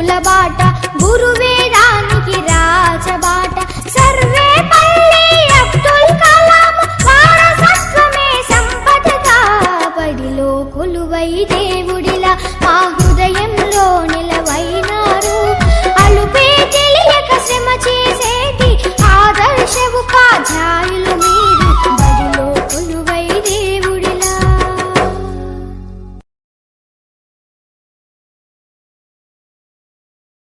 గురుకుల బాట గురువేదానికి రాజబాట. సర్వే పల్లి అబ్దుల్ కలాం వారసత్వమే సంపదగా. పడిలో కొలువై దేవుడిలా మాగు